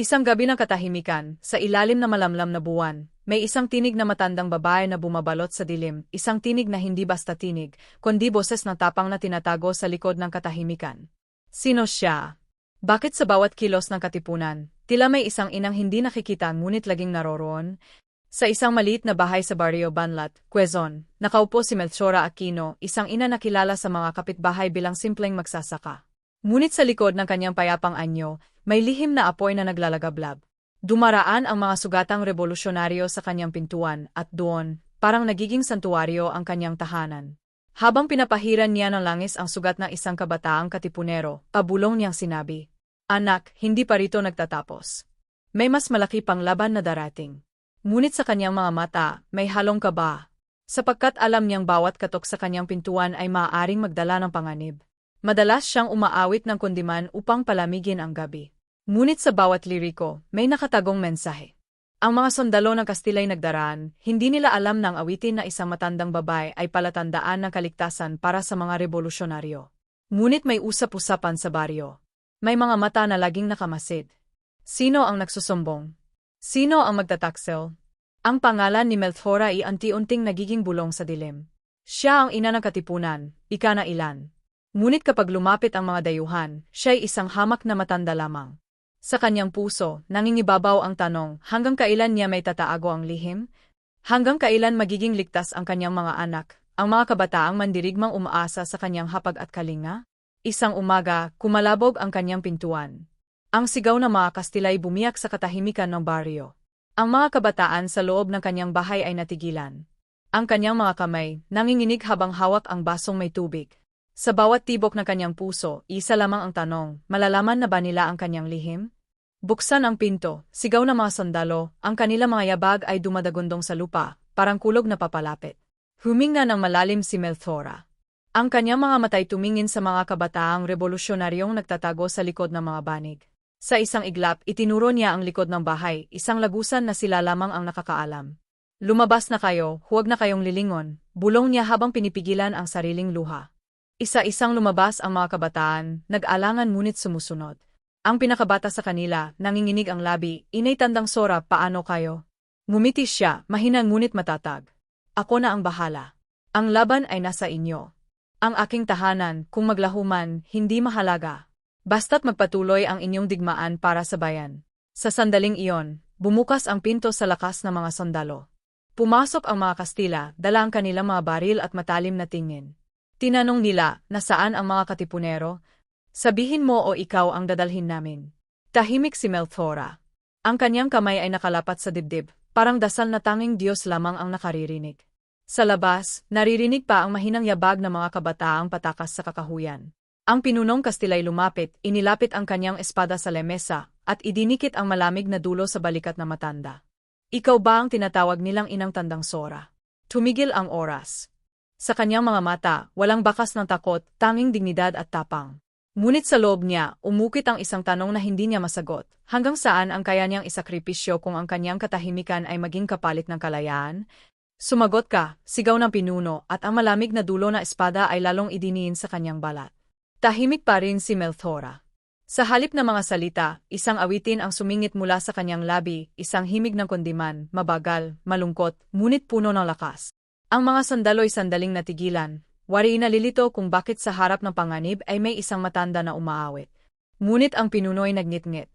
Isang gabi ng katahimikan, sa ilalim na malamlam na buwan, may isang tinig na matandang babae na bumabalot sa dilim, isang tinig na hindi basta tinig, kundi boses ng tapang na tinatago sa likod ng katahimikan. Sino siya? Bakit sa bawat kilos ng katipunan, tila may isang inang hindi nakikita ngunit laging naroroon? Sa isang maliit na bahay sa Barrio Banlat, Quezon, nakaupo si Melchora Aquino, isang ina na kilala sa mga kapitbahay bilang simpleng magsasaka. Ngunit sa likod ng kanyang payapang anyo, may lihim na apoy na naglalagablab. Dumaraan ang mga sugatang revolusyonaryo sa kanyang pintuan at doon, parang nagiging santuaryo ang kanyang tahanan. Habang pinapahiran niya ng langis ang sugat ng isang kabataang katipunero, pabulong niyang sinabi, Anak, hindi pa rito nagtatapos. May mas malaki pang laban na darating. Ngunit sa kanyang mga mata, may halong kaba. Sapagkat alam niyang bawat katok sa kanyang pintuan ay maaaring magdala ng panganib. Madalas siyang umaawit ng kundiman upang palamigin ang gabi. Ngunit sa bawat liriko, may nakatagong mensahe. Ang mga sundalo ng Kastilay nagdaraan, hindi nila alam ng awitin na isang matandang babae ay palatandaan ng kaligtasan para sa mga revolusyonaryo. Ngunit may usap-usapan sa baryo. May mga mata na laging nakamasid. Sino ang nagsusumbong? Sino ang magtataksel? Ang pangalan ni Melthora ay anti-unting nagiging bulong sa dilim. Siya ang ina ng katipunan, ika na ilan. Ngunit kapag lumapit ang mga dayuhan, siya'y isang hamak na matanda lamang. Sa kanyang puso, nangingibabaw ang tanong, hanggang kailan niya may tataago ang lihim? Hanggang kailan magiging ligtas ang kanyang mga anak, ang mga kabataang mandirigmang umaasa sa kanyang hapag at kalinga? Isang umaga, kumalabog ang kanyang pintuan. Ang sigaw ng mga Kastilay bumiyak sa katahimikan ng baryo. Ang mga kabataan sa loob ng kanyang bahay ay natigilan. Ang kanyang mga kamay, nanginginig habang hawak ang basong may tubig. Sa bawat tibok ng kanyang puso, isa lamang ang tanong, malalaman na ba nila ang kanyang lihim? Buksan ang pinto, sigaw ng mga sandalo, ang kanila mga yabag ay dumadagundong sa lupa, parang kulog na papalapit. Huminga ng malalim si Melthora. Ang kanyang mga matay tumingin sa mga kabataang revolusyonaryong nagtatago sa likod ng mga banig. Sa isang iglap, itinuro niya ang likod ng bahay, isang lagusan na sila lamang ang nakakaalam. Lumabas na kayo, huwag na kayong lilingon, bulong niya habang pinipigilan ang sariling luha. Isa-isang lumabas ang mga kabataan, nag-alangan ngunit sumusunod. Ang pinakabata sa kanila, nanginginig ang labi, inay tandang sora, paano kayo? Ngumiti siya, mahina ngunit matatag. Ako na ang bahala. Ang laban ay nasa inyo. Ang aking tahanan, kung maglahuman, hindi mahalaga. Basta't magpatuloy ang inyong digmaan para sa bayan. Sa sandaling iyon, bumukas ang pinto sa lakas ng mga sandalo. Pumasok ang mga Kastila, dala ang kanilang mga baril at matalim na tingin. Tinanong nila, nasaan ang mga katipunero? Sabihin mo o ikaw ang dadalhin namin. Tahimik si Melthora. Ang kanyang kamay ay nakalapat sa dibdib, parang dasal na tanging Diyos lamang ang nakaririnig. Sa labas, naririnig pa ang mahinang yabag ng mga kabataang patakas sa kakahuyan. Ang pinunong Kastilay lumapit, inilapit ang kanyang espada sa lemesa, at idinikit ang malamig na dulo sa balikat na matanda. Ikaw ba ang tinatawag nilang inang tandang Sora? Tumigil ang oras. Sa kanyang mga mata, walang bakas ng takot, tanging dignidad at tapang. Ngunit sa loob niya, umukit ang isang tanong na hindi niya masagot. Hanggang saan ang kaya niyang isakripisyo kung ang kanyang katahimikan ay maging kapalit ng kalayaan? Sumagot ka, sigaw ng pinuno, at ang malamig na dulo na espada ay lalong idiniin sa kanyang balat. Tahimik pa rin si Melthora. Sa halip ng mga salita, isang awitin ang sumingit mula sa kanyang labi, isang himig ng kundiman, mabagal, malungkot, ngunit puno ng lakas. Ang mga sandalo'y sandaling natigilan, wari nalilito kung bakit sa harap ng panganib ay may isang matanda na umaawit. Ngunit ang pinuno'y nagnitngit.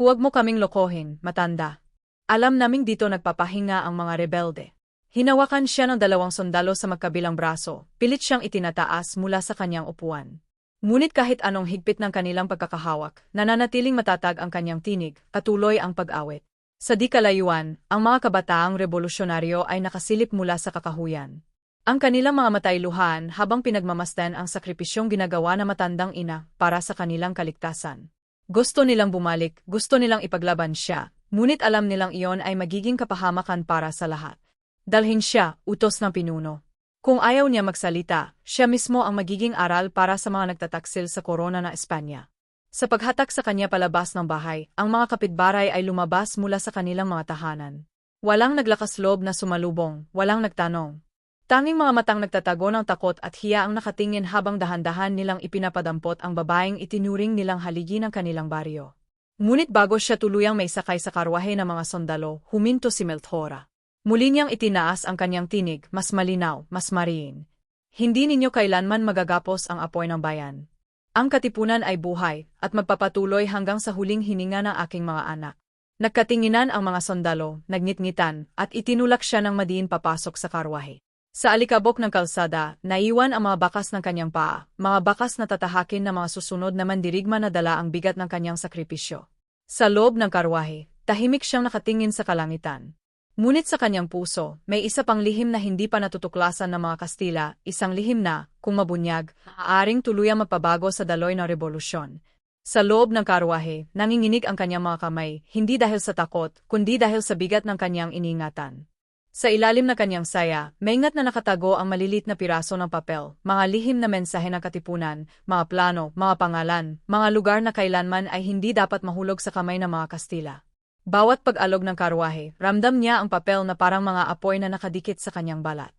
Huwag mo kaming lokohin, matanda. Alam naming dito nagpapahinga ang mga rebelde. Hinawakan siya ng dalawang sundalo sa magkabilang braso, pilit siyang itinataas mula sa kanyang upuan. Ngunit kahit anong higpit ng kanilang pagkakahawak, nananatiling matatag ang kanyang tinig, katuloy ang pag-awit. Sa di kalayuan, ang mga kabataang revolusyonaryo ay nakasilip mula sa kakahuyan. Ang kanilang mga matay luhan habang pinagmamasdan ang sakripisyong ginagawa na matandang ina para sa kanilang kaligtasan. Gusto nilang bumalik, gusto nilang ipaglaban siya, ngunit alam nilang iyon ay magiging kapahamakan para sa lahat. Dalhin siya, utos ng pinuno. Kung ayaw niya magsalita, siya mismo ang magiging aral para sa mga nagtataksil sa korona na Espanya. Sa paghatak sa kanya palabas ng bahay, ang mga kapitbaray ay lumabas mula sa kanilang mga tahanan. Walang naglakas loob na sumalubong, walang nagtanong. Tanging mga matang nagtatago ng takot at hiya ang nakatingin habang dahan-dahan nilang ipinapadampot ang babaeng itinuring nilang haligi ng kanilang baryo. Ngunit bago siya tuluyang may sakay sa karwahe ng mga sundalo, huminto si Melthora. Muli niyang itinaas ang kanyang tinig, mas malinaw, mas mariin. Hindi ninyo kailanman magagapos ang apoy ng bayan. Ang katipunan ay buhay, at magpapatuloy hanggang sa huling hininga ng aking mga anak. Nagkatinginan ang mga sundalo, nagnitngitan, at itinulak siya ng madiin papasok sa karwahe. Sa alikabok ng kalsada, naiwan ang mga bakas ng kanyang paa, mga bakas na tatahakin ng mga susunod na mandirigma na dala ang bigat ng kanyang sakripisyo. Sa loob ng karwahe, tahimik siyang nakatingin sa kalangitan. Ngunit sa kanyang puso, may isa pang lihim na hindi pa natutuklasan ng mga Kastila, isang lihim na, kung mabunyag, maaaring tuluyang mapabago sa daloy ng revolusyon. Sa loob ng karwahe, nanginginig ang kanyang mga kamay, hindi dahil sa takot, kundi dahil sa bigat ng kanyang iningatan. Sa ilalim ng kanyang saya, maingat na nakatago ang malilit na piraso ng papel, mga lihim na mensahe ng katipunan, mga plano, mga pangalan, mga lugar na kailanman ay hindi dapat mahulog sa kamay ng mga Kastila. Bawat pag-alog ng karwahe, ramdam niya ang papel na parang mga apoy na nakadikit sa kanyang balat.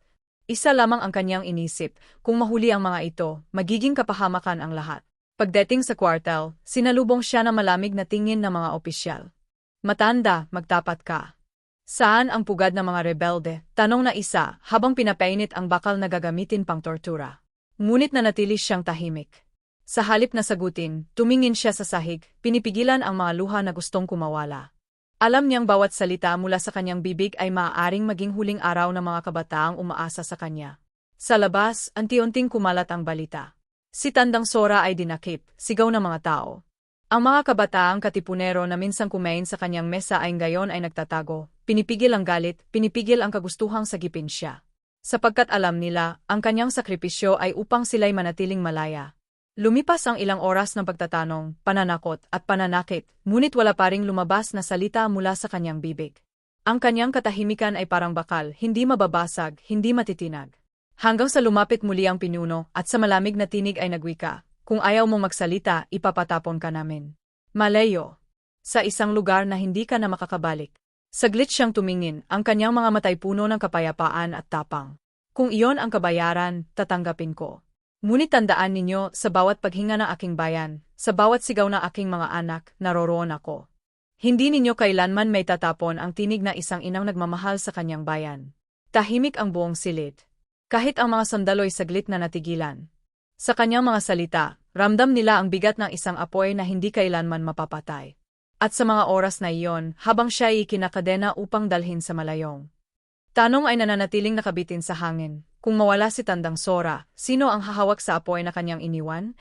Isa lamang ang kanyang inisip, kung mahuli ang mga ito, magiging kapahamakan ang lahat. Pagdating sa kwartel, sinalubong siya ng malamig na tingin ng mga opisyal. Matanda, magtapat ka. Saan ang pugad ng mga rebelde? Tanong na isa, habang pinapainit ang bakal na gagamitin pang tortura. Ngunit nanatili siyang tahimik. Sa halip na sagutin, tumingin siya sa sahig, pinipigilan ang mga luha na gustong kumawala. Alam niyang bawat salita mula sa kanyang bibig ay maaaring maging huling araw ng mga kabataang umaasa sa kanya. Sa labas, anti-unting kumalat ang balita. Si Tandang Sora ay dinakip, sigaw ng mga tao. Ang mga kabataang katipunero na minsang kumain sa kanyang mesa ay ngayon ay nagtatago, pinipigil ang galit, pinipigil ang kagustuhang sagipin siya. Sapagkat alam nila, ang kanyang sakripisyo ay upang sila'y manatiling malaya. Lumipas ang ilang oras ng pagtatanong, pananakot, at pananakit, ngunit wala pa ring lumabas na salita mula sa kanyang bibig. Ang kanyang katahimikan ay parang bakal, hindi mababasag, hindi matitinag. Hanggang sa lumapit muli ang pinuno at sa malamig na tinig ay nagwika, kung ayaw mong magsalita, ipapatapon ka namin. Malayo. Sa isang lugar na hindi ka na makakabalik. Saglit siyang tumingin, ang kanyang mga matay puno ng kapayapaan at tapang. Kung iyon ang kabayaran, tatanggapin ko. Ngunit tandaan ninyo, sa bawat paghinga ng aking bayan, sa bawat sigaw ng aking mga anak, naroroon ako. Hindi ninyo kailanman may tatapon ang tinig na isang inang nagmamahal sa kanyang bayan. Tahimik ang buong silid. Kahit ang mga sandalo'y saglit na natigilan. Sa kanyang mga salita, ramdam nila ang bigat ng isang apoy na hindi kailanman mapapatay. At sa mga oras na iyon, habang siya ay kinakadena upang dalhin sa malayong. Tanong ay nananatiling nakabitin sa hangin. Kung mawala si Tandang Sora, sino ang hahawak sa apoy na kanyang iniwan?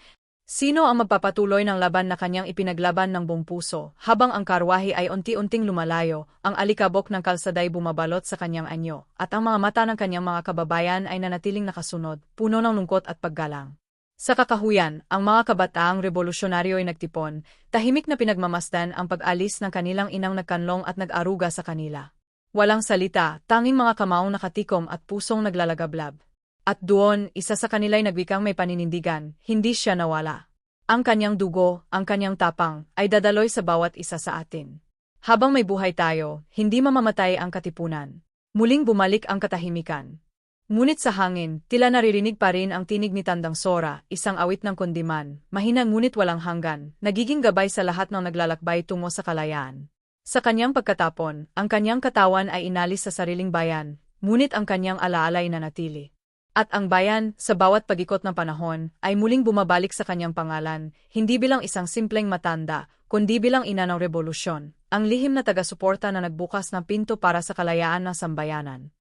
Sino ang magpapatuloy ng laban na kanyang ipinaglaban ng buong puso, habang ang karwahe ay unti-unting lumalayo, ang alikabok ng kalsaday bumabalot sa kanyang anyo, at ang mga mata ng kanyang mga kababayan ay nanatiling nakasunod, puno ng lungkot at paggalang. Sa kakahuyan, ang mga kabataang revolusyonaryo ay nagtipon, tahimik na pinagmamasdan ang pag-alis ng kanilang inang nagkanlong at nag-aruga sa kanila. Walang salita, tanging mga kamaong nakatikom at pusong naglalagablab. At doon, isa sa kanila'y nagwikang may paninindigan, hindi siya nawala. Ang kanyang dugo, ang kanyang tapang, ay dadaloy sa bawat isa sa atin. Habang may buhay tayo, hindi mamamatay ang katipunan. Muling bumalik ang katahimikan. Ngunit sa hangin, tila naririnig pa rin ang tinig ni Tandang Sora, isang awit ng kundiman, mahina ngunit walang hanggan, nagiging gabay sa lahat ng naglalakbay tungo sa kalayaan. Sa kanyang pagkatapon, ang kanyang katawan ay inalis sa sariling bayan, ngunit ang kanyang alaalay na natili. At ang bayan, sa bawat pagikot ng panahon, ay muling bumabalik sa kanyang pangalan, hindi bilang isang simpleng matanda, kundi bilang ina ng revolusyon, ang lihim na taga-suporta na nagbukas ng pinto para sa kalayaan ng sambayanan.